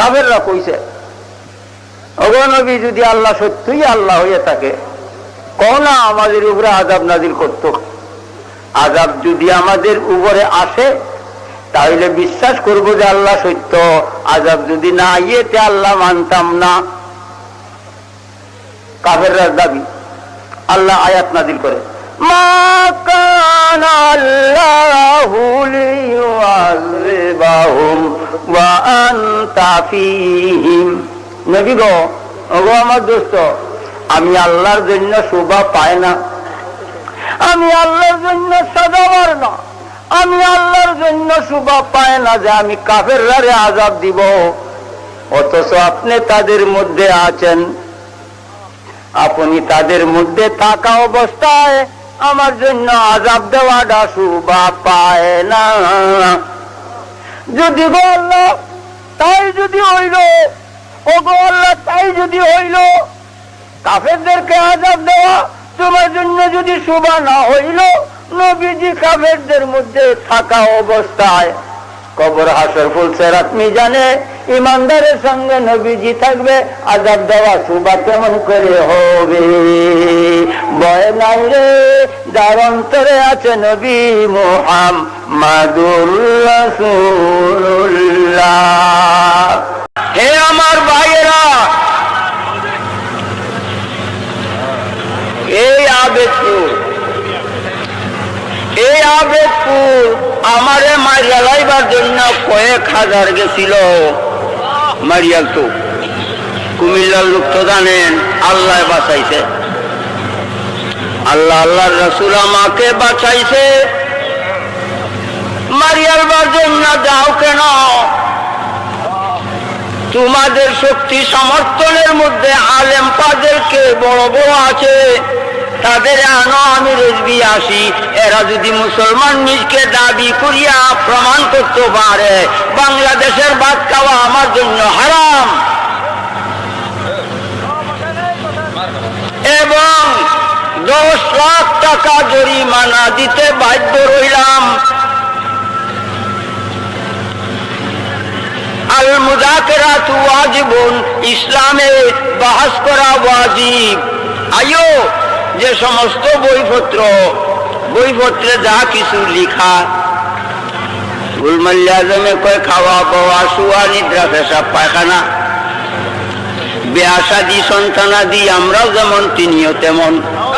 কাফেররা কইছে অগনবী যদি আল্লাহ সত্যই আল্লাহ হয়ে থাকে কনা আমাদের উপরে আজাব নাজিল করত? আজাব যদি আমাদের উপরে আসে তাহলে বিশ্বাস করব যে আল্লাহ সত্য। আজাব যদি না ইয়েতে আল্লাহ মানতাম না। কাফেররা দাবি, আল্লাহ আয়াত নাজিল করে। মা কানা আল্লাহু ওয়া আনতা ফীহিম। নবী গো, ওগো আমার দোস্ত, আমি আল্লাহর জন্য শোভা পাই না। আমি আল্লাহর জন্য সাজাবার না। আমি আল্লাহর জন্য শোভা পাই না যে আমি আজাব দিব। অথচ আপনি তাদের মধ্যে আছেন। আপনি তাদের মধ্যে থাকা অবস্থায় আমার জন্য আজাব দেওয়াটা শোভা পায় না। যদি গো আল্লাহ, তাই যদি হইল ও গো আল্লাহ, তাই যদি হইল, কাফেরদেরকে আজাব দেওয়া তোমার জন্য যদি শোভা না হইল, নবীজি কাফেরদের মধ্যে থাকা অবস্থায় কবর হাসর ফুলসের আপনি জানে ইমানদারের সঙ্গে নবীজি থাকবে আজাদ দেওয়া শোভা কেমন করে হবে? ভয় নাই রে যার অন্তরে আছে নবী মোহাম্মদুল্লাহ হে আমার ভাইয়েরা, এই আবেদপুর এই আবেদপুর আমারে মারিয়া লাইবার জন্য কয়েক হাজার গেছিল। মারিয়াল তো, কুমিল্লার লোক তো জানেন, আল্লাহ বাঁচাইছে। আল্লাহ, আল্লাহর রসুল আমাকে বাঁচাইছে। মারিয়ালবার জন্য যাও কেন? তোমাদের শক্তি সমর্থনের মধ্যে আলেম পাদেরকে বড় বড় আছে। তাদের আনো আমি রেজবি আসি। এরা যদি মুসলমান নিজকে দাবি করিয়া প্রমাণ করতে পারে, বাংলাদেশের ভাত খাওয়া আমার জন্য হারাম এবং দশ লাখ টাকা জরিমানা দিতে বাধ্য রইলাম। আল মুজাকেরাতু ওয়াজিবুন, ইসলামে বাহাস করা ওয়াজিব। আয়ো যে সমস্ত বইপত্র, বইপত্রে যা কিছু লিখা গুলমাল্লা আজমে কয় খাওয়া পাওয়া, শুয়া, নিদ্রা পেশাব পায়খানা বেআসাদি সন্তানাদি, আমরাও যেমন, তিনিও তেমন।